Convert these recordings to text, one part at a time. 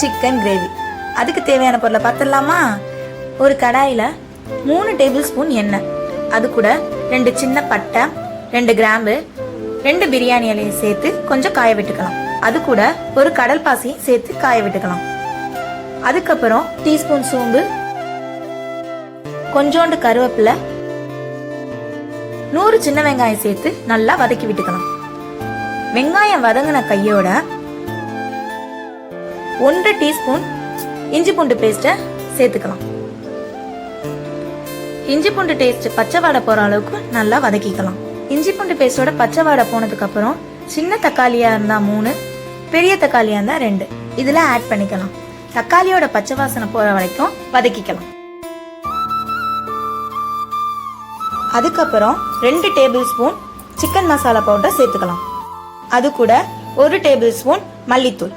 Chicken gravy அதுக்கு தேவையான பொருளை பார்த்துடலாமா? ஒரு கடாயில் மூணு டேபிள் ஸ்பூன் எண்ணெய். அது கூட ரெண்டு சின்ன பட்டை ரெண்டு கிராம்பு ரெண்டு பிரியாணி இலையை சேர்த்து கொஞ்சம் காய விட்டுக்கலாம். அது கூட ஒரு கடல் பாசியும் சேர்த்து காய விட்டுக்கலாம். அதுக்கப்புறம் டீஸ்பூன் சோம்பு கொஞ்சோண்டு கருவேப்பிலை நூறு சின்ன வெங்காயம் சேர்த்து நல்லா வதக்கி விட்டுக்கலாம். வெங்காயம் வதங்கின கையோட ஒன்றரை டீஸ்பூன் இஞ்சி பூண்டு பேஸ்ட்டை சேர்த்துக்கலாம். இஞ்சி பூண்டு டேஸ்ட் பச்சை வாடை போகிற அளவுக்கு நல்லா வதக்கிக்கலாம். இஞ்சி பூண்டு பேஸ்டோட பச்சை வாடை போனதுக்கப்புறம் சின்ன தக்காளியாக இருந்தால் மூணு பெரிய தக்காளியாக இருந்தால் ரெண்டு. இதில் ஆட் பண்ணிக்கலாம். தக்காளியோட பச்சை வாசனை போகிற வரைக்கும் வதக்கிக்கலாம். அதுக்கப்புறம் ரெண்டு table spoon chicken masala powder சேர்த்துக்கலாம். அது கூட ஒரு டேபிள் ஸ்பூன் மல்லித்தூள்.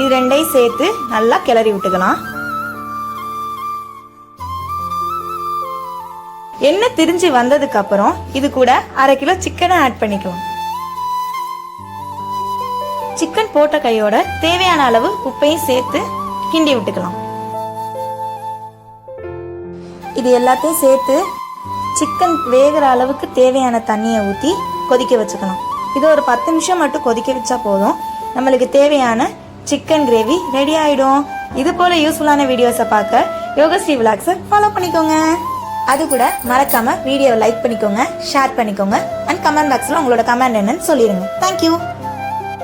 இது ரெண்டையும் சேர்த்து நல்லா கிளறி விட்டுக்கலாம். எண்ணெய் திரிஞ்சு வந்ததுக்கு அப்புறம் இது கூட அரை கிலோ சிக்கனை ஆட் பண்ணிக்கலாம். சிக்கன் போட்ட கையோட தேவையான அளவு உப்பையும் சேர்த்து கிண்டி விட்டுக்கலாம். இது எல்லாத்தையும் சேர்த்து சிக்கன் வேகிற அளவுக்கு தேவையான தண்ணியை ஊற்றி கொதிக்க வச்சுக்கலாம். இது ஒரு பத்து நிமிஷம் மட்டும் கொதிக்க வச்சா போதும். நம்மளுக்கு தேவையான சிக்கன் கிரேவி ரெடி ஆகிடும் இது போல யூஸ்ஃபுல்லான வீடியோஸை பார்க்க யோகஸ்ரீ விலாக்ஸை ஃபாலோ பண்ணிக்கோங்க. அது கூட மறக்காமல் வீடியோவை லைக் பண்ணிக்கோங்க ஷேர் பண்ணிக்கோங்க அண்ட் கமெண்ட் பாக்ஸில் உங்களோட கமெண்ட் என்னன்னு சொல்லிடுங்க தேங்க்யூ